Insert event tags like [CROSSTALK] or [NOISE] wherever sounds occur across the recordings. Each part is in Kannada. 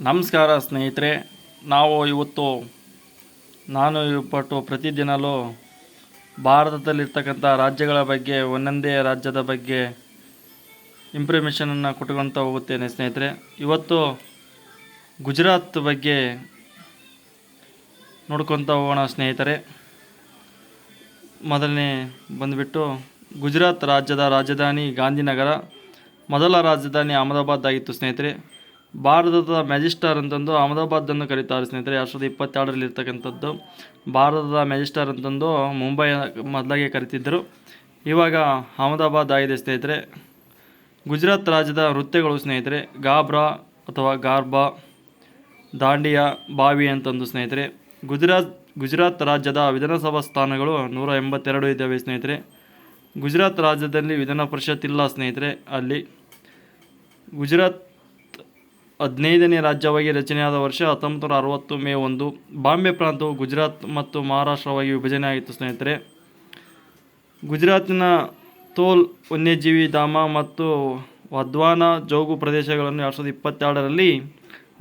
ನಮಸ್ಕಾರ ಸ್ನೇಹಿತರೆ, ನಾವು ಇವತ್ತು ನಾನು ಪಟ್ಟು ಪ್ರತಿದಿನಲೂ ಭಾರತದಲ್ಲಿರ್ತಕ್ಕಂಥ ರಾಜ್ಯಗಳ ಬಗ್ಗೆ, ಒಂದೊಂದೇ ರಾಜ್ಯದ ಬಗ್ಗೆ ಇಂಪ್ರಿಮೇಷನನ್ನು ಕೊಟ್ಕೊಳ್ತಾ ಹೋಗುತ್ತೇನೆ ಸ್ನೇಹಿತರೆ. ಇವತ್ತು ಗುಜರಾತ್ ಬಗ್ಗೆ ನೋಡ್ಕೊತಾ ಹೋಗೋಣ ಸ್ನೇಹಿತರೆ. ಮೊದಲನೇ ಬಂದುಬಿಟ್ಟು ಗುಜರಾತ್ ರಾಜ್ಯದ ರಾಜಧಾನಿ ಗಾಂಧಿನಗರ, ಮೊದಲ ರಾಜಧಾನಿ ಅಹಮದಾಬಾದ್ ಆಗಿತ್ತು ಸ್ನೇಹಿತರೆ. ಭಾರತದ ಮ್ಯಾಜಿಸ್ಟರ್ ಅಂತಂದು ಅಹಮದಾಬಾದನ್ನು ಕರೀತಾರೆ ಸ್ನೇಹಿತರೆ, ಎರಡು ಸಾವಿರದ ಇಪ್ಪತ್ತೆರಡರಲ್ಲಿ ಇರ್ತಕ್ಕಂಥದ್ದು. ಭಾರತದ ಮ್ಯಾಜಿಸ್ಟರ್ ಅಂತಂದು ಮುಂಬೈ ಮೊದಲಾಗೆ ಕರಿತಿದ್ದರು. ಇವಾಗ ಅಹಮದಾಬಾದ್ ಆಗಿದೆ ಸ್ನೇಹಿತರೆ. ಗುಜರಾತ್ ರಾಜ್ಯದ ನೃತ್ಯಗಳು ಸ್ನೇಹಿತರೆ, ಗಾಬ್ರಾ ಅಥವಾ ಗಾರ್ಬಾ, ದಾಂಡಿಯಾ, ಬಾವಿ ಅಂತಂದು ಸ್ನೇಹಿತರೆ. ಗುಜರಾತ್ ಗುಜರಾತ್ ರಾಜ್ಯದ ವಿಧಾನಸಭಾ ಸ್ಥಾನಗಳು ನೂರ ಎಂಬತ್ತೆರಡು ಇದ್ದಾವೆ ಸ್ನೇಹಿತರೆ. ಗುಜರಾತ್ ರಾಜ್ಯದಲ್ಲಿ ವಿಧಾನ ಪರಿಷತ್ ಇಲ್ಲ ಸ್ನೇಹಿತರೆ ಅಲ್ಲಿ. ಗುಜರಾತ್ ಹದಿನೈದನೇ ರಾಜ್ಯವಾಗಿ ರಚನೆಯಾದ ವರ್ಷ ಹತ್ತೊಂಬತ್ತು ನೂರ ಅರವತ್ತು ಮೇ ಒಂದು. ಬಾಂಬೆ ಪ್ರಾಂತವು ಗುಜರಾತ್ ಮತ್ತು ಮಹಾರಾಷ್ಟ್ರವಾಗಿ ವಿಭಜನೆ ಆಗಿತ್ತು, ಸ್ನೇಹಿತರೆ. ಗುಜರಾತಿನ ತೋಲ್, ವನ್ಯಜೀವಿ ಧಾಮ ಮತ್ತು ವದ್ವಾನ ಜೋಗು ಪ್ರದೇಶಗಳನ್ನು ಎರಡು ಸಾವಿರದ ಇಪ್ಪತ್ತೆರಡರಲ್ಲಿ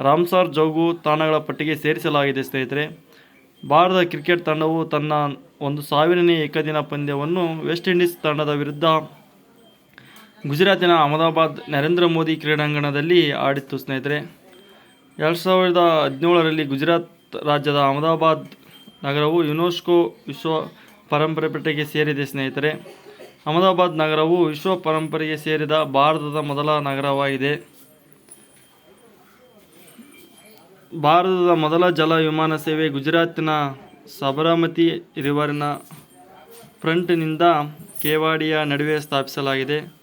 ರಾಮ್ಸಾರ್ ಜೋಗು ತಾಣಗಳ ಪಟ್ಟಿಗೆ ಸೇರಿಸಲಾಗಿದೆ, ಸ್ನೇಹಿತರೆ. ಭಾರತ ಕ್ರಿಕೆಟ್ ತಂಡವು ತನ್ನ ಒಂದು ಸಾವಿರನೇ ಏಕದಿನ ಪಂದ್ಯವನ್ನು ವೆಸ್ಟ್ ಇಂಡೀಸ್ ತಂಡದ ವಿರುದ್ಧ ಗುಜರಾತಿನ ಅಹಮದಾಬಾದ್ ನರೇಂದ್ರ ಮೋದಿ ಕ್ರೀಡಾಂಗಣದಲ್ಲಿ ಆಡಿತ್ತು ಸ್ನೇಹಿತರೆ. ಎರಡು ಸಾವಿರದ ಹದಿನೇಳರಲ್ಲಿ ಗುಜರಾತ್ ರಾಜ್ಯದ ಅಹಮದಾಬಾದ್ ನಗರವು ಯುನೆಸ್ಕೋ ವಿಶ್ವ ಪರಂಪರೆ ಪಟ್ಟಿಗೆ ಸೇರಿದೆ ಸ್ನೇಹಿತರೆ. ಅಹಮದಾಬಾದ್ ನಗರವು ವಿಶ್ವ ಪರಂಪರೆಗೆ ಸೇರಿದ ಭಾರತದ ಮೊದಲ ನಗರವಾಗಿದೆ. ಭಾರತದ ಮೊದಲ ಜಲ ವಿಮಾನ ಸೇವೆ ಗುಜರಾತಿನ ಸಬರಮತಿ ರಿವರ್ನ ಫ್ರಂಟ್ನಿಂದ ಕೇವಾಡಿಯ ನಡುವೆ ಸ್ಥಾಪಿಸಲಾಗಿದೆ.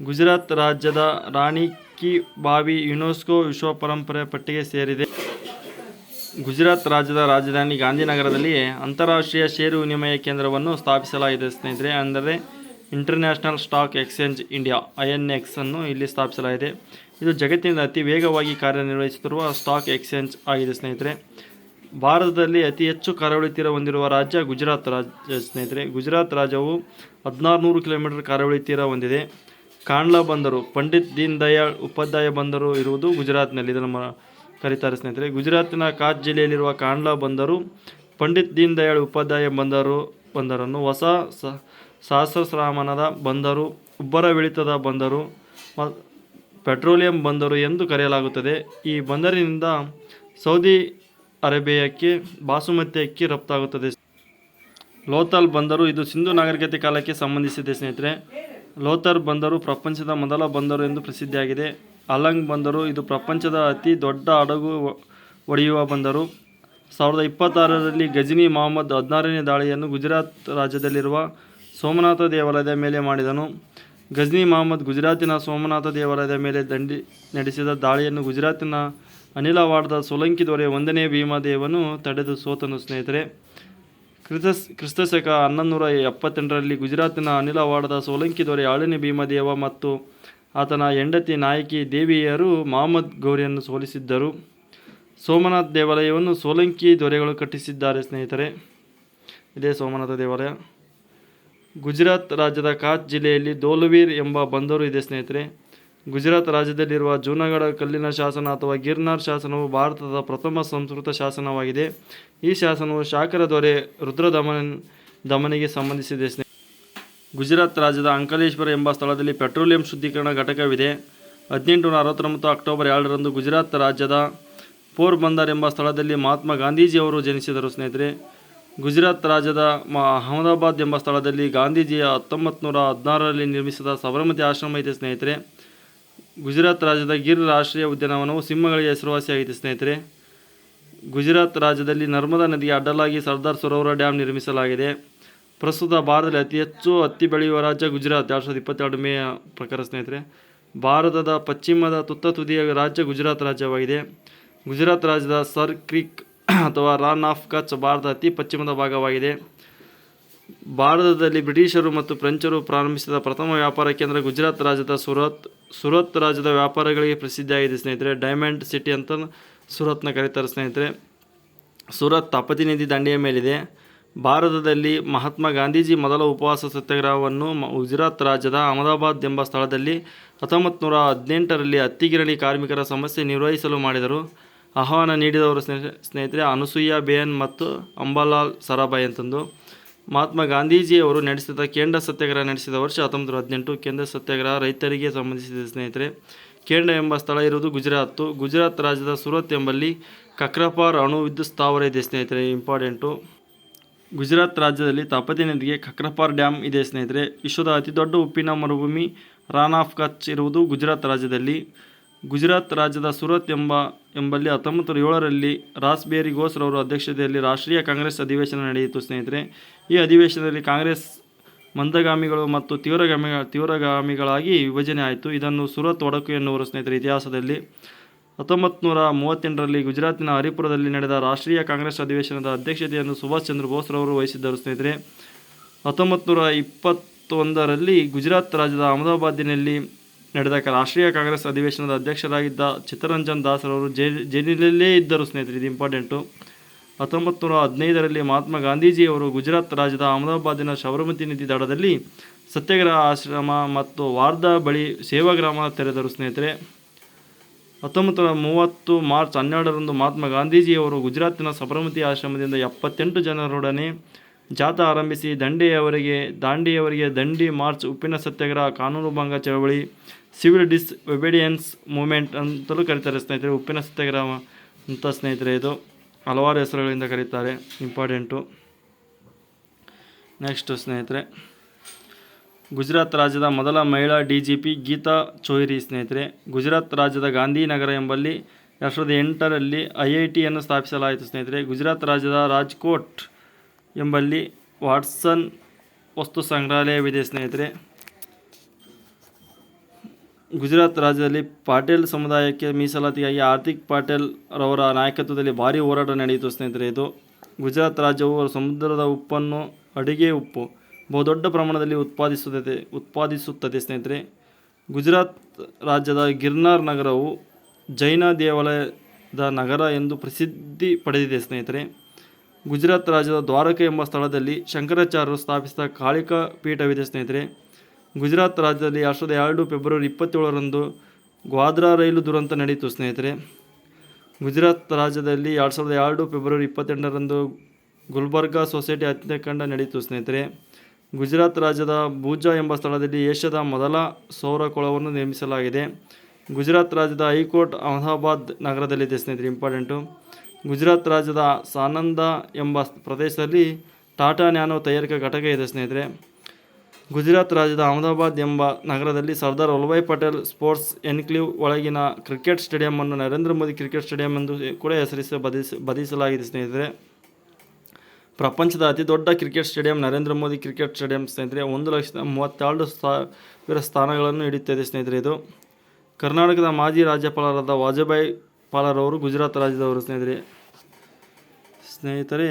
ಗುಜರಾತ್ ರಾಜ್ಯದ ರಾಣಿ ಕಿ ಬಾವಿ ಯುನೆಸ್ಕೋ ವಿಶ್ವ ಪರಂಪರೆ ಪಟ್ಟಿಗೆ ಸೇರಿದೆ. ಗುಜರಾತ್ ರಾಜ್ಯದ ರಾಜಧಾನಿ ಗಾಂಧಿನಗರದಲ್ಲಿ ಅಂತಾರಾಷ್ಟ್ರೀಯ ಷೇರು ವಿನಿಮಯ ಕೇಂದ್ರವನ್ನು ಸ್ಥಾಪಿಸಲಾಗಿದೆ ಸ್ನೇಹಿತರೆ. ಅಂದರೆ international stock exchange India, I N X ಅನ್ನು ಇಲ್ಲಿ ಸ್ಥಾಪಿಸಲಾಗಿದೆ. ಇದು ಜಗತ್ತಿನ ಅತಿ ವೇಗವಾಗಿ ಕಾರ್ಯನಿರ್ವಹಿಸುತ್ತಿರುವ ಸ್ಟಾಕ್ ಎಕ್ಸ್ಚೇಂಜ್ ಆಗಿದೆ ಸ್ನೇಹಿತರೆ. ಭಾರತದಲ್ಲಿ ಅತಿ ಹೆಚ್ಚು ಕರಾವಳಿ ತೀರ ಹೊಂದಿರುವ ರಾಜ್ಯ ಗುಜರಾತ್ ರಾಜ್ಯ ಸ್ನೇಹಿತರೆ. ಗುಜರಾತ್ ರಾಜ್ಯವು ಹದಿನಾರು ನೂರು ಕಿಲೋಮೀಟರ್ ಕರಾವಳಿ ತೀರ ಹೊಂದಿದೆ. ಕಾಂಡ್ಲಾ ಬಂದರು. ಪಂಡಿತ್ ದೀನ್ ದಯಾಳ್ ಉಪಾಧ್ಯಾಯ ಬಂದರು ಇರುವುದು ಗುಜರಾತ್ನಲ್ಲಿ. ಇದನ್ನು ಕರೀತಾರೆ ಸ್ನೇಹಿತರೆ. ಗುಜರಾತಿನ ಕಾಚ್ ಜಿಲ್ಲೆಯಲ್ಲಿರುವ ಕಾಂಡ್ಲಾ ಬಂದರು. ಪಂಡಿತ್ ದೀನ್ ದಯಾಳ್ ಉಪಾಧ್ಯಾಯ ಬಂದರು ಬಂದರನ್ನು ಹೊಸ ಸಹಸ್ರಶ್ರಾಮನದ ಬಂದರು ಉಬ್ಬರವಿಳಿತದ ಬಂದರು ಪೆಟ್ರೋಲಿಯಂ ಬಂದರು ಎಂದು ಕರೆಯಲಾಗುತ್ತದೆ. ಈ ಬಂದರಿನಿಂದ ಸೌದಿ ಅರೇಬಿಯಾಕ್ಕೆ ಬಾಸುಮತಿ ಅಕ್ಕಿ ರಫ್ತಾಗುತ್ತದೆ. ಲೋತಾಲ್ ಬಂದರು. ಇದು ಸಿಂಧು ನಾಗರಿಕತೆ ಕಾಲಕ್ಕೆ ಸಂಬಂಧಿಸಿದೆ ಸ್ನೇಹಿತರೆ. ಲೋಥರ್ ಬಂದರು, ಪ್ರಪಂಚದ ಮೊದಲ ಬಂದರು ಎಂದು ಪ್ರಸಿದ್ಧಿಯಾಗಿದೆ. ಅಲಂಗ್ ಬಂದರು, ಇದು ಪ್ರಪಂಚದ ಅತಿ ದೊಡ್ಡ ಹಡಗು ಒಡೆಯುವ ಬಂದರು. ಸಾವಿರದ ಇಪ್ಪತ್ತಾರರಲ್ಲಿ ಗಜನಿ ಮೊಹಮ್ಮದ್ ಹದಿನಾರನೇ ದಾಳಿಯನ್ನು ಗುಜರಾತ್ ರಾಜ್ಯದಲ್ಲಿರುವ ಸೋಮನಾಥ ದೇವಾಲಯದ ಮೇಲೆ ಮಾಡಿದನು. ಗಜ್ನಿ ಮೊಹಮ್ಮದ್ ಗುಜರಾತಿನ ಸೋಮನಾಥ ದೇವಾಲಯದ ಮೇಲೆ ದಂಡಿ, ನಡೆಸಿದ ದಾಳಿಯನ್ನು ಗುಜರಾತಿನ ಅನಿಲವಾಡದ ಸೋಲಂಕಿ ದೊರೆ ಒಂದನೇ ಭೀಮದೇವನು ತಡೆದು ಸೋತನು, ಸ್ನೇಹಿತರೆ. ಕ್ರಿಸ್ತಸ್ ಕ್ರಿಸ್ತಶಕ ಹನ್ನೊಂದುನೂರ ಎಪ್ಪತ್ತೆಂಟರಲ್ಲಿ ಗುಜರಾತಿನ ಅನಿಲವಾಡದ ಸೋಲಂಕಿ ದೊರೆ ಆಳಿನಿ ಭೀಮದೇವ ಮತ್ತು ಆತನ ಹೆಂಡತಿ ನಾಯಕಿ ದೇವಿಯರು ಮಹಮ್ಮದ್ ಗೌರಿಯನ್ನು ಸೋಲಿಸಿದ್ದರು. ಸೋಮನಾಥ ದೇವಾಲಯವನ್ನು ಸೋಲಂಕಿ ದೊರೆಗಳು ಕಟ್ಟಿಸಿದ್ದಾರೆ ಸ್ನೇಹಿತರೆ. ಇದೇ ಸೋಮನಾಥ ದೇವಾಲಯ. ಗುಜರಾತ್ ರಾಜ್ಯದ ಕಾಚ್ ಜಿಲ್ಲೆಯಲ್ಲಿ ದೋಲವೀರ್ ಎಂಬ ಬಂದರು ಇದೆ ಸ್ನೇಹಿತರೆ. ಗುಜರಾತ್ ರಾಜ್ಯದಲ್ಲಿರುವ ಜೂನಾಗಢ ಕಲ್ಲಿನ ಶಾಸನ ಅಥವಾ ಗಿರ್ನಾರ್ ಶಾಸನವು ಭಾರತದ ಪ್ರಥಮ ಸಂಸ್ಕೃತ ಶಾಸನವಾಗಿದೆ. ಈ ಶಾಸನವು ಶಾಖರ ದೊರೆ ರುದ್ರದಮನ್, ದಮನಿಗೆ ಸಂಬಂಧಿಸಿದೆ. ಗುಜರಾತ್ ರಾಜ್ಯದ ಅಂಕಲೇಶ್ವರ ಎಂಬ ಸ್ಥಳದಲ್ಲಿ ಪೆಟ್ರೋಲಿಯಂ ಶುದ್ಧೀಕರಣ ಘಟಕವಿದೆ. ಹದಿನೆಂಟು ನೂರ ಅರವತ್ತೊಂಬತ್ತು ಅಕ್ಟೋಬರ್ ಎರಡರಂದು ಗುಜರಾತ್ ರಾಜ್ಯದ ಪೋರ್ಬಂದರ್ ಎಂಬ ಸ್ಥಳದಲ್ಲಿ ಮಹಾತ್ಮ ಗಾಂಧೀಜಿಯವರು ಜನಿಸಿದರು. ಸ್ನೇಹಿತರೆ, ಗುಜರಾತ್ ರಾಜ್ಯದ ಅಹಮದಾಬಾದ್ ಎಂಬ ಸ್ಥಳದಲ್ಲಿ ಗಾಂಧೀಜಿಯ ಹತ್ತೊಂಬತ್ತು ನೂರ ಹದಿನಾರರಲ್ಲಿ ನಿರ್ಮಿಸಿದ ಸಬರಮತಿ ಆಶ್ರಮ ಇದೆ. ಸ್ನೇಹಿತರೆ ಗುಜರಾತ್ ರಾಜ್ಯದ ಗಿರ್ ರಾಷ್ಟ್ರೀಯ ಉದ್ಯಾನವನವು ಸಿಂಹಗಳಿಗೆ ಹೆಸರುವಾಸಿಯಾಗಿದೆ, ಸ್ನೇಹಿತರೆ. ಗುಜರಾತ್ ರಾಜ್ಯದಲ್ಲಿ ನರ್ಮದಾ ನದಿಗೆ ಅಡ್ಡಲಾಗಿ ಸರ್ದಾರ್ ಸರೋವರ ಡ್ಯಾಮ್ ನಿರ್ಮಿಸಲಾಗಿದೆ. ಪ್ರಸ್ತುತ ಭಾರತದಲ್ಲಿ ಅತಿ ಹೆಚ್ಚು ಹತ್ತಿ ಬೆಳೆಯುವ ರಾಜ್ಯ ಗುಜರಾತ್, ಎರಡು ಸಾವಿರದ ಇಪ್ಪತ್ತೆರಡು ಮೇ ಪ್ರಕಾರ, ಸ್ನೇಹಿತರೆ. ಭಾರತದ ಪಶ್ಚಿಮದ ತುತ್ತ ತುದಿಯ ರಾಜ್ಯ ಗುಜರಾತ್ ರಾಜ್ಯವಾಗಿದೆ. ಗುಜರಾತ್ ರಾಜ್ಯದ ಸರ್ ಕ್ರೀಕ್ ಅಥವಾ ರಾನ್ ಆಫ್ ಕಚ್ ಭಾರತದ ಅತಿ ಪಶ್ಚಿಮದ ಭಾಗವಾಗಿದೆ. ಭಾರತದಲ್ಲಿ ಬ್ರಿಟಿಷರು ಮತ್ತು ಫ್ರೆಂಚರು ಪ್ರಾರಂಭಿಸಿದ ಪ್ರಥಮ ವ್ಯಾಪಾರ ಕೇಂದ್ರ ಗುಜರಾತ್ ರಾಜ್ಯದ ಸುರತ್ ಸುರತ್ ರಾಜ್ಯದ ವ್ಯಾಪಾರಗಳಿಗೆ ಪ್ರಸಿದ್ಧಿಯಾಗಿದೆ. ಸ್ನೇಹಿತರೆ ಡೈಮಂಡ್ ಸಿಟಿ ಅಂತ ಸುರತ್ನ ಕರೀತಾರೆ ಸ್ನೇಹಿತರೆ. ಸುರತ್ ತಪತಿ ನದಿ ದಂಡೆಯ ಮೇಲಿದೆ. ಭಾರತದಲ್ಲಿ ಮಹಾತ್ಮ ಗಾಂಧೀಜಿ ಮೊದಲ ಉಪವಾಸ ಸತ್ಯಾಗ್ರಹವನ್ನು ಗುಜರಾತ್ ರಾಜ್ಯದ ಅಹಮದಾಬಾದ್ ಎಂಬ ಸ್ಥಳದಲ್ಲಿ ಹತ್ತೊಂಬತ್ತು ನೂರ ಹದಿನೆಂಟರಲ್ಲಿ ಹತ್ತಿಗಿರಣಿ ಕಾರ್ಮಿಕರ ಸಮಸ್ಯೆ ನಿರ್ವಹಿಸಲು ಮಾಡಿದರು. ಆಹ್ವಾನ ನೀಡಿದವರು ಸ್ನೇಹ, ಸ್ನೇಹಿತರೆ, ಅನಸೂಯ ಬೇನ್ ಮತ್ತು ಅಂಬಾಲಾಲ್ ಸರಾಬಾಯಿ ಅಂತಂದು. ಮಹಾತ್ಮ ಗಾಂಧೀಜಿಯವರು ನಡೆಸಿದ ಕೇಂದ್ರ ಸತ್ಯಾಗ್ರಹ ನಡೆಸಿದ ವರ್ಷ ಹತ್ತೊಂಬತ್ತು ಹದಿನೆಂಟು ಕೇಂದ್ರ ಸತ್ಯಾಗ್ರಹ ರೈತರಿಗೆ ಸಂಬಂಧಿಸಿದ, ಸ್ನೇಹಿತರೆ. ಕೇಂದ್ರ ಎಂಬ ಸ್ಥಳ ಇರುವುದು ಗುಜರಾತ್. ಗುಜರಾತ್ ರಾಜ್ಯದ ಸೂರತ್ ಎಂಬಲ್ಲಿ ಕಕ್ರಪಾರ್ ಅಣು ವಿದ್ಯುತ್ ಸ್ಥಾವರ ಇದೆ, ಸ್ನೇಹಿತರೆ. ಇಂಪಾರ್ಟೆಂಟು. ಗುಜರಾತ್ ರಾಜ್ಯದಲ್ಲಿ ತಾಪತಿ ನದಿಗೆ ಕಕ್ರಪಾರ್ ಡ್ಯಾಮ್ ಇದೆ, ಸ್ನೇಹಿತರೆ. ವಿಶ್ವದ ಅತಿ ದೊಡ್ಡ ಉಪ್ಪಿನ ಮರುಭೂಮಿ ರಾನ್ ಆಫ್ ಕಚ್ ಇರುವುದು ಗುಜರಾತ್ ರಾಜ್ಯದಲ್ಲಿ. ಗುಜರಾತ್ ರಾಜ್ಯದ ಸೂರತ್ ಎಂಬ, ಎಂಬಲ್ಲಿ ಹತ್ತೊಂಬತ್ತು ಏಳರಲ್ಲಿ ರಾಸ್ಬೇರಿ ಘೋಸ್ ರವರು ಅಧ್ಯಕ್ಷತೆಯಲ್ಲಿ ರಾಷ್ಟ್ರೀಯ ಕಾಂಗ್ರೆಸ್ ಅಧಿವೇಶನ ನಡೆಯಿತು, ಸ್ನೇಹಿತರೆ. ಈ ಅಧಿವೇಶನದಲ್ಲಿ ಕಾಂಗ್ರೆಸ್ ಮಂದಗಾಮಿಗಳು ಮತ್ತು ತೀವ್ರಗಾಮಿ, ತೀವ್ರಗಾಮಿಗಳಾಗಿ ವಿಭಜನೆ ಆಯಿತು. ಇದನ್ನು ಸೂರತ್ ಒಡಕು ಎನ್ನುವರು, ಸ್ನೇಹಿತರೆ, ಇತಿಹಾಸದಲ್ಲಿ. ಹತ್ತೊಂಬತ್ತು ನೂರ ಮೂವತ್ತೆಂಟರಲ್ಲಿ ಗುಜರಾತಿನ ಹರಿಪುರದಲ್ಲಿ ನಡೆದ ರಾಷ್ಟ್ರೀಯ ಕಾಂಗ್ರೆಸ್ ಅಧಿವೇಶನದ ಅಧ್ಯಕ್ಷತೆಯನ್ನು ಸುಭಾಷ್ ಚಂದ್ರ ಬೋಸ್ರವರು ವಹಿಸಿದ್ದರು, ಸ್ನೇಹಿತರೆ. ಹತ್ತೊಂಬತ್ತು ನೂರ ಇಪ್ಪತ್ತೊಂದರಲ್ಲಿ ಗುಜರಾತ್ ರಾಜ್ಯದ ಅಹಮದಾಬಾದಿನಲ್ಲಿ ನಡೆದ ರಾಷ್ಟ್ರೀಯ ಕಾಂಗ್ರೆಸ್ ಅಧಿವೇಶನದ ಅಧ್ಯಕ್ಷರಾಗಿದ್ದ ಚಿತ್ತರಂಜನ್ ದಾಸರವರು ಜೈ, ಜೈಲಿನಲ್ಲೇ ಇದ್ದರು ಸ್ನೇಹಿತರೆ, ಇದು ಇಂಪಾರ್ಟೆಂಟು. ಹತ್ತೊಂಬತ್ತು ನೂರ ಹದಿನೈದರಲ್ಲಿ ಮಹಾತ್ಮ ಗಾಂಧೀಜಿಯವರು ಗುಜರಾತ್ ರಾಜ್ಯದ ಅಹಮದಾಬಾದಿನ ಶಬರಮತಿ ನಿಧಿ ದಡದಲ್ಲಿ ಸತ್ಯಾಗ್ರಹ ಆಶ್ರಮ ಮತ್ತು ವಾರ್ಧಾ ಬಳಿ ಸೇವಾಗ್ರಾಮ ತೆರೆದರು ಸ್ನೇಹಿತರೆ. ಹತ್ತೊಂಬತ್ತು ನೂರ ಮೂವತ್ತು ಮಾರ್ಚ್ ಹನ್ನೆರಡರಂದು ಮಹಾತ್ಮ ಗಾಂಧೀಜಿಯವರು ಗುಜರಾತಿನ ಸಬರಮತಿ ಆಶ್ರಮದಿಂದ ಎಪ್ಪತ್ತೆಂಟು ಜನರೊಡನೆ ಜಾಥಾ ಆರಂಭಿಸಿ ದಂಡೆಯವರಿಗೆ, ದಾಂಡಿಯವರಿಗೆ ದಂಡಿ ಮಾರ್ಚ್ ಉಪ್ಪಿನ ಸತ್ಯಾಗ್ರಹ, ಕಾನೂನು ಭಂಗ ಚಳವಳಿ, ಸಿವಿಲ್ ಡಿಸ್ ಒಬಿಡಿಯನ್ಸ್ ಮೂಮೆಂಟ್ ಅಂತಲೂ ಕರೀತಾರೆ ಸ್ನೇಹಿತರೆ. ಉಪ್ಪಿನ ಸತ್ಯಾಗ್ರಹ ಅಂತ ಸ್ನೇಹಿತರೆ ಇದು. ಹಲವಾರು ಹೆಸರುಗಳಿಂದ ಕರೀತಾರೆ. ಇಂಪಾರ್ಟೆಂಟು. ನೆಕ್ಸ್ಟು ಸ್ನೇಹಿತರೆ, ಗುಜರಾತ್ ರಾಜ್ಯದ ಮೊದಲ ಮಹಿಳಾ D G P Geeta Chohiri ಸ್ನೇಹಿತರೆ. ಗುಜರಾತ್ ರಾಜ್ಯದ ಗಾಂಧಿನಗರ ಎಂಬಲ್ಲಿ ಎರಡು ಸಾವಿರದ ಎಂಟರಲ್ಲಿ ಐ ಐ ಟಿಯನ್ನು ಸ್ಥಾಪಿಸಲಾಯಿತು ಸ್ನೇಹಿತರೆ. ಗುಜರಾತ್ ರಾಜ್ಯದ ರಾಜ್ಕೋಟ್ ಎಂಬಲ್ಲಿ ವಾಟ್ಸನ್ ವಸ್ತು ಸಂಗ್ರಹಾಲಯವಿದೆ ಸ್ನೇಹಿತರೆ. ಗುಜರಾತ್ ರಾಜ್ಯದಲ್ಲಿ ಪಾಟೇಲ್ ಸಮುದಾಯಕ್ಕೆ ಮೀಸಲಾತಿಗಾಗಿ ಹಾರ್ದಿಕ್ ಪಾಟೇಲ್ ರವರ ನಾಯಕತ್ವದಲ್ಲಿ ಭಾರೀ ಹೋರಾಟ ನಡೆಯಿತು, ಸ್ನೇಹಿತರೆ. ಇದು ಗುಜರಾತ್ ರಾಜ್ಯವು ಸಮುದ್ರದ ಉಪ್ಪನ್ನು ಅಡಿಗೆ ಉಪ್ಪು ಬಹುದೊಡ್ಡ ಪ್ರಮಾಣದಲ್ಲಿ ಉತ್ಪಾದಿಸುತ್ತದೆ ಉತ್ಪಾದಿಸುತ್ತದೆ, ಸ್ನೇಹಿತರೆ. ಗುಜರಾತ್ ರಾಜ್ಯದ ಗಿರ್ನಾರ್ ನಗರವು ಜೈನ ದೇವಾಲಯದ ನಗರ ಎಂದು ಪ್ರಸಿದ್ಧಿ ಪಡೆದಿದೆ, ಸ್ನೇಹಿತರೆ. ಗುಜರಾತ್ ರಾಜ್ಯದ ದ್ವಾರಕ ಎಂಬ ಸ್ಥಳದಲ್ಲಿ ಶಂಕರಾಚಾರ್ಯರು ಸ್ಥಾಪಿಸಿದ ಕಾಳಿಕಾ ಪೀಠವಿದೆ, ಸ್ನೇಹಿತರೆ. ಗುಜರಾತ್ ರಾಜ್ಯದಲ್ಲಿ ಎರಡು ಸಾವಿರದ ಎರಡು ಫೆಬ್ರವರಿ ಇಪ್ಪತ್ತೇಳರಂದು ಗ್ವಾದ್ರಾ ರೈಲು ದುರಂತ ನಡೆಯಿತು ಸ್ನೇಹಿತರೆ. ಗುಜರಾತ್ ರಾಜ್ಯದಲ್ಲಿ ಎರಡು ಸಾವಿರದ ಎರಡು ಫೆಬ್ರವರಿ ಇಪ್ಪತ್ತೆಂಟರಂದು ಗುಲ್ಬರ್ಗಾ ಸೊಸೈಟಿ ಹತ್ಯಾಕಾಂಡ ನಡೆಯಿತು ಸ್ನೇಹಿತರೆ. ಗುಜರಾತ್ ರಾಜ್ಯದ ಭೂಜಾ ಎಂಬ ಸ್ಥಳದಲ್ಲಿ ಏಷ್ಯಾದ ಮೊದಲ ಸೌರ ಕೊಳವನ್ನು ನಿರ್ಮಿಸಲಾಗಿದೆ. ಗುಜರಾತ್ ರಾಜ್ಯದ ಹೈಕೋರ್ಟ್ ಅಹಮದಾಬಾದ್ ನಗರದಲ್ಲಿದೆ, ಸ್ನೇಹಿತರೆ. ಇಂಪಾರ್ಟೆಂಟು. ಗುಜರಾತ್ ರಾಜ್ಯದ ಸಾನಂದ ಎಂಬ ಪ್ರದೇಶದಲ್ಲಿ ಟಾಟಾ ನ್ಯಾನೋ ತಯಾರಿಕಾ ಘಟಕ ಇದೆ, ಸ್ನೇಹಿತರೆ. ಗುಜರಾತ್ ರಾಜ್ಯದ ಅಹಮದಾಬಾದ್ ಎಂಬ ನಗರದಲ್ಲಿ ಸರ್ದಾರ್ ವಲ್ಲಭಾಯ್ ಪಟೇಲ್ ಸ್ಪೋರ್ಟ್ಸ್ ಎನ್ಕ್ಲೇವ್ ಒಳಗಿನ ಕ್ರಿಕೆಟ್ ಸ್ಟೇಡಿಯಂ ಅನ್ನು ನರೇಂದ್ರ ಮೋದಿ ಕ್ರಿಕೆಟ್ ಸ್ಟೇಡಿಯಂ ಎಂದು ಕೂಡ ಹೆಸರಿಸಿ ಬದಿಸ ಬದಲಿಸಲಾಗಿದೆ ಸ್ನೇಹಿತರೆ. ಪ್ರಪಂಚದ ಅತಿ ದೊಡ್ಡ cricket stadium Narendra Modi cricket stadium, ಸ್ನೇಹಿತರೆ. ಒಂದು ಲಕ್ಷದ ಮೂವತ್ತೆರಡು ಸಾವಿರ ಸ್ಥಾನಗಳನ್ನು ಹಿಡಿಯುತ್ತದೆ, ಸ್ನೇಹಿತರೆ ಇದು. ಕರ್ನಾಟಕದ ಮಾಜಿ ರಾಜ್ಯಪಾಲರಾದ ವಾಜಪೇಯಿ ಪಾಲರವರು ಗುಜರಾತ್ ರಾಜ್ಯದವರು, ಸ್ನೇಹಿತರೆ. ಸ್ನೇಹಿತರೆ,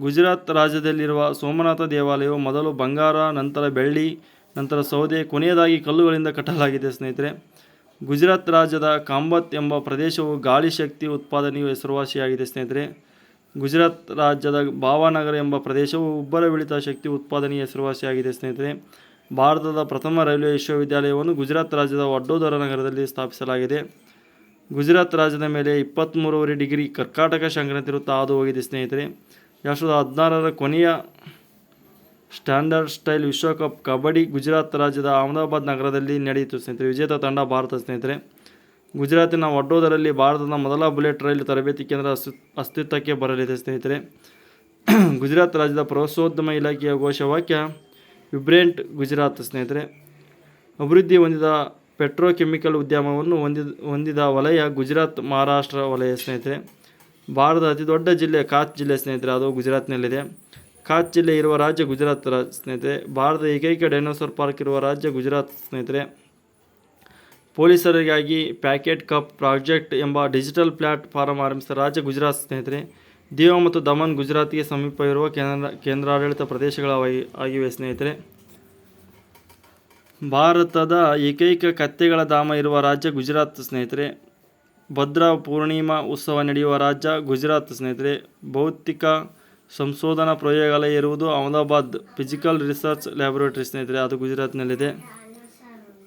ಗುಜರಾತ್ ರಾಜ್ಯದಲ್ಲಿರುವ ಸೋಮನಾಥ ದೇವಾಲಯವು ಮೊದಲು ಬಂಗಾರ, ನಂತರ ಬೆಳ್ಳಿ, ನಂತರ ಸೌದೆ, ಕೊನೆಯದಾಗಿ ಕಲ್ಲುಗಳಿಂದ ಕಟ್ಟಲಾಗಿದೆ ಸ್ನೇಹಿತರೆ. ಗುಜರಾತ್ ರಾಜ್ಯದ ಕಾಂಬತ್ ಎಂಬ ಪ್ರದೇಶವು ಗಾಳಿ ಶಕ್ತಿ ಉತ್ಪಾದನೆಯು ಹೆಸರುವಾಸಿಯಾಗಿದೆ ಸ್ನೇಹಿತರೆ. ಗುಜರಾತ್ ರಾಜ್ಯದ ಭಾವನಗರ ಎಂಬ ಪ್ರದೇಶವು ಉಬ್ಬರವಿಳಿತ ಶಕ್ತಿ ಉತ್ಪಾದನೆಯ ಹೆಸರುವಾಸಿಯಾಗಿದೆ ಸ್ನೇಹಿತರೆ. ಭಾರತದ ಪ್ರಥಮ ರೈಲ್ವೆ ವಿಶ್ವವಿದ್ಯಾಲಯವನ್ನು ಗುಜರಾತ್ ರಾಜ್ಯದ ವಡೋದರ ನಗರದಲ್ಲಿ ಸ್ಥಾಪಿಸಲಾಗಿದೆ. ಗುಜರಾತ್ ರಾಜ್ಯದ ಮೇಲೆ ಇಪ್ಪತ್ತ್ಮೂರುವರೆ ಡಿಗ್ರಿ ಕರ್ಕಾಟಕ ಸಂಕ್ರಾಂತಿ ವೃತ್ತ ಹಾದು ಹೋಗಿದೆ, ಸ್ನೇಹಿತರೆ. ಎರಡು ಸಾವಿರದ ಹದಿನಾರರ ಕೊನೆಯ ಸ್ಟ್ಯಾಂಡರ್ಡ್ ಸ್ಟೈಲ್ ವಿಶ್ವಕಪ್ ಕಬಡ್ಡಿ ಗುಜರಾತ್ ರಾಜ್ಯದ ಅಹಮದಾಬಾದ್ ನಗರದಲ್ಲಿ ನಡೆಯಿತು, ಸ್ನೇಹಿತರೆ. ವಿಜೇತ ತಂಡ ಭಾರತ, ಸ್ನೇಹಿತರೆ. ಗುಜರಾತಿನ ಒಡ್ಡೋದರಲ್ಲಿ ಭಾರತದ ಮೊದಲ ಬುಲೆಟ್ ರೈಲು ತರಬೇತಿ ಕೇಂದ್ರ ಅಸ್ತಿ- ಅಸ್ತಿತ್ವಕ್ಕೆ ಬರಲಿದೆ, ಸ್ನೇಹಿತರೆ. [CLEARS THROAT] ಗುಜರಾತ್ ರಾಜ್ಯದ ಪ್ರವಾಸೋದ್ಯಮ ಇಲಾಖೆಯ ಘೋಷವಾಕ್ಯ, ವಿಬ್ರೆಂಟ್ ಗುಜರಾತ್ ಸ್ನೇಹಿತರೆ. ಅಭಿವೃದ್ಧಿ ಹೊಂದಿದ ಪೆಟ್ರೋಕೆಮಿಕಲ್ ಉದ್ಯಮವನ್ನು ಹೊಂದಿದ ಹೊಂದಿದ ವಲಯ ಗುಜರಾತ್ ಮಹಾರಾಷ್ಟ್ರ ವಲಯ ಸ್ನೇಹಿತರೆ. ಭಾರತದ ಅತಿ ದೊಡ್ಡ ಜಿಲ್ಲೆ ಕಾಚ್ ಜಿಲ್ಲೆ ಸ್ನೇಹಿತರೆ, ಅದು ಗುಜರಾತ್ನಲ್ಲಿದೆ. ಕಾಚ್ ಜಿಲ್ಲೆ ಇರುವ ರಾಜ್ಯ ಗುಜರಾತ್ ರಾಜ್ ಸ್ನೇಹಿತರೆ. ಭಾರತದ ಏಕೈಕ ಡೈನೋಸರ್ ಪಾರ್ಕ್ ಇರುವ ರಾಜ್ಯ ಗುಜರಾತ್ ಸ್ನೇಹಿತರೆ. ಪೊಲೀಸರಿಗಾಗಿ ಪ್ಯಾಕೆಟ್ ಕಪ್ ಪ್ರಾಜೆಕ್ಟ್ ಎಂಬ ಡಿಜಿಟಲ್ ಪ್ಲಾಟ್ಫಾರ್ಮ್ ಆರಂಭಿಸಿದ ರಾಜ್ಯ ಗುಜರಾತ್ ಸ್ನೇಹಿತರೆ. ದಿಯೋ ಮತ್ತು ದಮನ್ ಗುಜರಾತ್ಗೆ ಸಮೀಪ ಇರುವ ಕೇಂದ್ರ, ಕೇಂದ್ರಾಡಳಿತ ಪ್ರದೇಶಗಳಾಗಿ ಆಗಿವೆ ಸ್ನೇಹಿತರೆ. ಭಾರತದ ಏಕೈಕ ಕತ್ತೆಗಳ ಧಾಮ ಇರುವ ರಾಜ್ಯ ಗುಜರಾತ್ ಸ್ನೇಹಿತರೆ. ಭದ್ರಾ ಪೂರ್ಣಿಮಾ ಉತ್ಸವ ನಡೆಯುವ ರಾಜ್ಯ ಗುಜರಾತ್ ಸ್ನೇಹಿತರೆ. ಭೌತಿಕ ಸಂಶೋಧನಾ ಪ್ರಯೋಗಾಲಯ ಇರುವುದು ಅಹಮದಾಬಾದ್ ಫಿಸಿಕಲ್ ರಿಸರ್ಚ್ ಲ್ಯಾಬೊರೇಟರಿ ಸ್ನೇಹಿತರೆ, ಅದು ಗುಜರಾತ್ನಲ್ಲಿದೆ.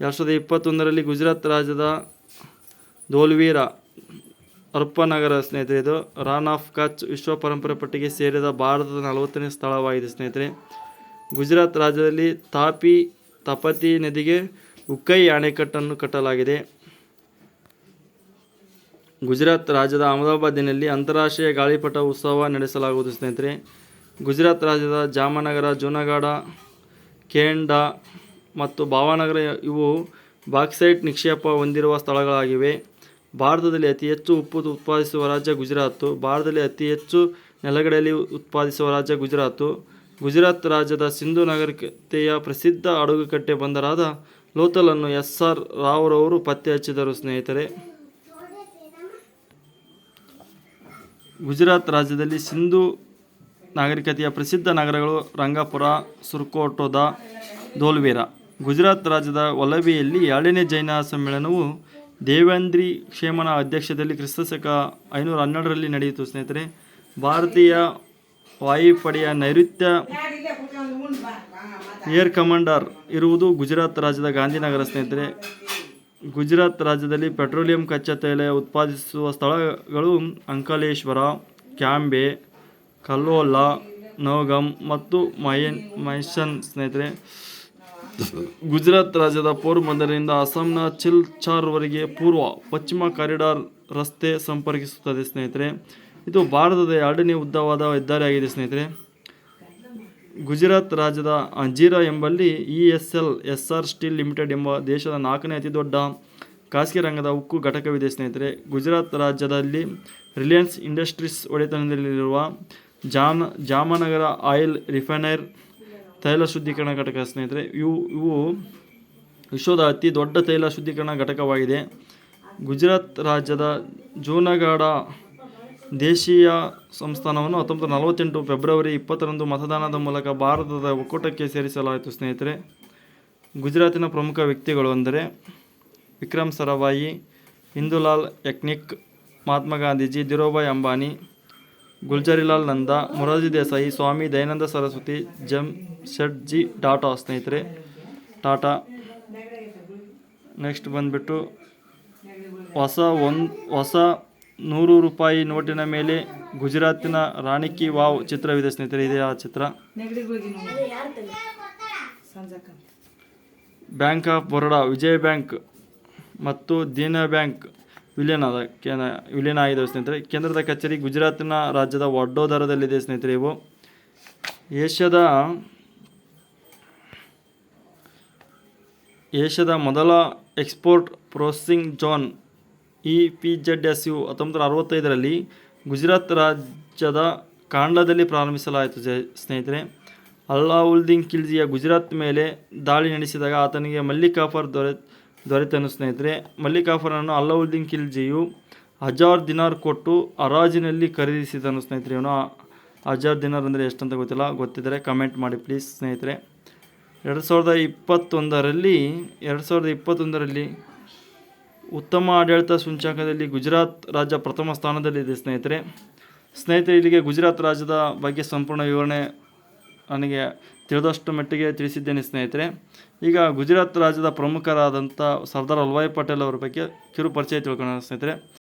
ಎರಡು ಸಾವಿರದ ಇಪ್ಪತ್ತೊಂದರಲ್ಲಿ ಗುಜರಾತ್ ರಾಜ್ಯದ ಧೋಲ್ವೀರ ಅರ್ಪನಗರ ಸ್ನೇಹಿತರೆ, ಇದು ರಾನ್ ಆಫ್ ಕಚ್ ವಿಶ್ವ ಪರಂಪರೆ ಪಟ್ಟಿಗೆ ಸೇರಿದ ಭಾರತದ ನಲವತ್ತನೇ ಸ್ಥಳವಾಗಿದೆ ಸ್ನೇಹಿತರೆ. ಗುಜರಾತ್ ರಾಜ್ಯದಲ್ಲಿ ತಾಪಿ ತಪತಿ ನದಿಗೆ ಉಕ್ಕೈ ಅಣೆಕಟ್ಟನ್ನು ಕಟ್ಟಲಾಗಿದೆ. ಗುಜರಾತ್ ರಾಜ್ಯದ ಅಹಮದಾಬಾದಿನಲ್ಲಿ ಅಂತಾರಾಷ್ಟ್ರೀಯ ಗಾಳಿಪಟ ಉತ್ಸವ ನಡೆಸಲಾಗುವುದು. ಸ್ನೇಹಿತರೆ, ಗುಜರಾತ್ ರಾಜ್ಯದ ಜಾಮನಗರ, ಜೂನಾಗಢ ಕೇಂಡಾ ಮತ್ತು ಭಾವನಗರ ಇವು ಬಾಕ್ಸೈಟ್ ನಿಕ್ಷೇಪ ಹೊಂದಿರುವ ಸ್ಥಳಗಳಾಗಿವೆ. ಭಾರತದಲ್ಲಿ ಅತಿ ಹೆಚ್ಚು ಉಪ್ಪು ಉತ್ಪಾದಿಸುವ ರಾಜ್ಯ ಗುಜರಾತು. ಭಾರತದಲ್ಲಿ ಅತಿ ಹೆಚ್ಚು ನೆಲಗಡೆಯಲ್ಲಿ ಉತ್ಪಾದಿಸುವ ರಾಜ್ಯ ಗುಜರಾತು. ಗುಜರಾತ್ ರಾಜ್ಯದ ಸಿಂಧು ನಾಗರಿಕತೆಯ ಪ್ರಸಿದ್ಧ ಅಡುಗೆಕಟ್ಟೆ ಬಂದರಾದ ಲೋತಲನ್ನು ಎಸ್ ಆರ್ ರಾವ್ರವರು ಪತ್ತೆ ಹಚ್ಚಿದರು, ಸ್ನೇಹಿತರೆ. ಗುಜರಾತ್ ರಾಜ್ಯದಲ್ಲಿ ಸಿಂಧು ನಾಗರಿಕತೆಯ ಪ್ರಸಿದ್ಧ ನಗರಗಳು ರಂಗಾಪುರ ಸುರ್ಕೋಟೋದ ಧೋಲ್ವೇರ ಗುಜರಾತ್ ರಾಜ್ಯದ ಒಲವಿಯಲ್ಲಿ ಎರಡನೇ ಜೈನ ಸಮ್ಮೇಳನವು ದೇವೇಂದ್ರಿ ಕ್ಷೇಮನ ಅಧ್ಯಕ್ಷತೆಯಲ್ಲಿ ಕ್ರಿಸ್ತಶಕ ಐನೂರ ಹನ್ನೆರಡರಲ್ಲಿ ನಡೆಯಿತು, ಸ್ನೇಹಿತರೆ. ಭಾರತೀಯ ವಾಯುಪಡೆಯ ನೈಋತ್ಯ ಏರ್ ಕಮಾಂಡರ್ ಇರುವುದು ಗುಜರಾತ್ ರಾಜ್ಯದ ಗಾಂಧಿನಗರ ಸ್ನೇಹಿತರೆ. ಗುಜರಾತ್ ರಾಜ್ಯದಲ್ಲಿ ಪೆಟ್ರೋಲಿಯಂ ಕಚ್ಚಾ ತೈಲ ಉತ್ಪಾದಿಸುವ ಸ್ಥಳಗಳು ಅಂಕಲೇಶ್ವರ, ಕ್ಯಾಂಬೆ, ಕಲ್ಲೋಲ ನವಗಮ್ ಮತ್ತು ಮಯನ್ ಮೈಸನ್ ಸ್ನೇಹಿತರೆ. ಗುಜರಾತ್ ರಾಜ್ಯದ ಪೋರ್ಬಂದರಿಂದ ಅಸ್ಸಾಂನ ಚಿಲ್ಚಾರ್ವರೆಗೆ ಪೂರ್ವ ಪಶ್ಚಿಮ ಕಾರಿಡಾರ್ ರಸ್ತೆ ಸಂಪರ್ಕಿಸುತ್ತದೆ ಸ್ನೇಹಿತರೆ. ಇದು ಭಾರತದ ಎರಡನೇ ಉದ್ದವಾದ ಹೆದ್ದಾರಿಯಾಗಿದೆ, ಸ್ನೇಹಿತರೆ. ಗುಜರಾತ್ ರಾಜ್ಯದ ಅಂಜೀರಾ ಎಂಬಲ್ಲಿ E S L, Essar steel limited ಎಂಬ ದೇಶದ ನಾಲ್ಕನೇ ಅತಿ ದೊಡ್ಡ ಖಾಸಗಿ ರಂಗದ ಉಕ್ಕು ಘಟಕವಿದೆ, ಸ್ನೇಹಿತರೆ. ಗುಜರಾತ್ ರಾಜ್ಯದಲ್ಲಿ ರಿಲಯನ್ಸ್ ಇಂಡಸ್ಟ್ರೀಸ್ ಒಡೆತನದಲ್ಲಿರುವ ಜಾನ್ ಜಾಮನಗರ ಆಯಿಲ್ ರಿಫೈನರ್ ತೈಲ ಶುದ್ಧೀಕರಣ ಘಟಕ, ಸ್ನೇಹಿತರೆ. ಇವು ಇವು ವಿಶ್ವದ ಅತಿ ದೊಡ್ಡ ತೈಲ ಶುದ್ಧೀಕರಣ ಘಟಕವಾಗಿದೆ. ಗುಜರಾತ್ ರಾಜ್ಯದ ಜೂನಗಢ ದೇಶೀಯ ಸಂಸ್ಥಾನವನ್ನು ಹತ್ತೊಂಬತ್ತು ನಲವತ್ತೆಂಟು ಫೆಬ್ರವರಿ ಇಪ್ಪತ್ತರಂದು ಮತದಾನದ ಮೂಲಕ ಭಾರತದ ಒಕ್ಕೂಟಕ್ಕೆ ಸೇರಿಸಲಾಯಿತು, ಸ್ನೇಹಿತರೆ. ಗುಜರಾತಿನ ಪ್ರಮುಖ ವ್ಯಕ್ತಿಗಳು ಅಂದರೆ ವಿಕ್ರಮ್ ಸರಾಭಾಯಿ ಹಿಂದೂಲಾಲ್ ಯಕ್ನಿಕ್, ಮಹಾತ್ಮ ಗಾಂಧೀಜಿ ಧೀರೋಭಾಯ್ ಅಂಬಾನಿ, ಗುಲ್ಜರಿಲಾಲ್ ನಂದ, ಮೊರಾರ್ಜಿ ದೇಸಾಯಿ, ಸ್ವಾಮಿ ದಯಾನಂದ ಸರಸ್ವತಿ ಜಮ್ ಶೆಟ್ಜಿ ಟಾಟಾ, ಸ್ನೇಹಿತರೆ. ಟಾಟಾ. ನೆಕ್ಸ್ಟ್ ಬಂದುಬಿಟ್ಟು ಹೊಸ ಒಂದು, ಹೊಸ ನೂರು ರೂಪಾಯಿ ನೋಟಿನ ಮೇಲೆ ಗುಜರಾತಿನ ರಾಣಿ ಕಿ ವಾವ್ ಚಿತ್ರವಿದೆ ಸ್ನೇಹಿತರೆ ಇದೆ ಆ ಚಿತ್ರ. Bank of Baroda Vijaya bank ಮತ್ತು ದೀನ ಬ್ಯಾಂಕ್ ವಿಲೀನ ವಿಲೀನ ಆಗಿದೆ ಸ್ನೇಹಿತರೆ. ಕೇಂದ್ರದ ಕಚೇರಿ ಗುಜರಾತಿನ ರಾಜ್ಯದ ವಡೋದರದಲ್ಲಿದೆ ಸ್ನೇಹಿತರೆ ಇವು. ಏಷ್ಯಾದ ಏಷ್ಯಾದ ಮೊದಲ export processing zone E P Z S U ಹತ್ತೊಂಬತ್ತು ನೂರ ಅರವತ್ತೈದರಲ್ಲಿ ಗುಜರಾತ್ ರಾಜ್ಯದ ಕಾಂಡ್ಲಾದಲ್ಲಿ ಪ್ರಾರಂಭಿಸಲಾಯಿತು ಜ ಸ್ನೇಹಿತರೆ. ಅಲ್ಲಾವುದ್ದೀನ್ ಖಿಲ್ಜಿಯ ಗುಜರಾತ್ ಮೇಲೆ ದಾಳಿ ನಡೆಸಿದಾಗ ಆತನಿಗೆ ಮಲ್ಲಿಕಾಫರ್ ದೊರೆ ದೊರೆತನು ಸ್ನೇಹಿತರೆ. ಮಲ್ಲಿಕಾಫರನ್ನು ಅಲ್ಲಾವುದ್ದೀನ್ ಖಿಲ್ಜಿಯು ಹಜಾರ್ ದಿನಾರ್ ಕೊಟ್ಟು ಹರಾಜಿನಲ್ಲಿ ಖರೀದಿಸಿದನು ಸ್ನೇಹಿತರೆ. ಇವನು ಹಜಾರ್ ದಿನಾರ್ ಅಂದರೆ ಎಷ್ಟಂತ ಗೊತ್ತಿಲ್ಲ, ಗೊತ್ತಿದ್ದರೆ ಕಮೆಂಟ್ ಮಾಡಿ ಪ್ಲೀಸ್ ಸ್ನೇಹಿತರೆ. ಎರಡು ಸಾವಿರದ ಇಪ್ಪತ್ತೊಂದರಲ್ಲಿ, ಎರಡು ಸಾವಿರದ ಇಪ್ಪತ್ತೊಂದರಲ್ಲಿ ಉತ್ತಮ ಆಡಳಿತ ಸೂಚ್ಯಂಕದಲ್ಲಿ ಗುಜರಾತ್ ರಾಜ್ಯ ಪ್ರಥಮ ಸ್ಥಾನದಲ್ಲಿದೆ ಸ್ನೇಹಿತರೆ. ಸ್ನೇಹಿತರೆ, ಇಲ್ಲಿಗೆ ಗುಜರಾತ್ ರಾಜ್ಯದ ಬಗ್ಗೆ ಸಂಪೂರ್ಣ ವಿವರಣೆ ನನಗೆ ತಿಳಿದಷ್ಟು ಮಟ್ಟಿಗೆ ತಿಳಿಸಿದ್ದೇನೆ, ಸ್ನೇಹಿತರೆ. ಈಗ ಗುಜರಾತ್ ರಾಜ್ಯದ ಪ್ರಮುಖರಾದಂಥ ಸರ್ದಾರ್ ವಲ್ಲಭಾಯ್ ಪಟೇಲ್ ಅವರ ಬಗ್ಗೆ ಕಿರು ಪರಿಚಯ ತಿಳ್ಕೊಳ್ಳೋಣ, ಸ್ನೇಹಿತರೆ.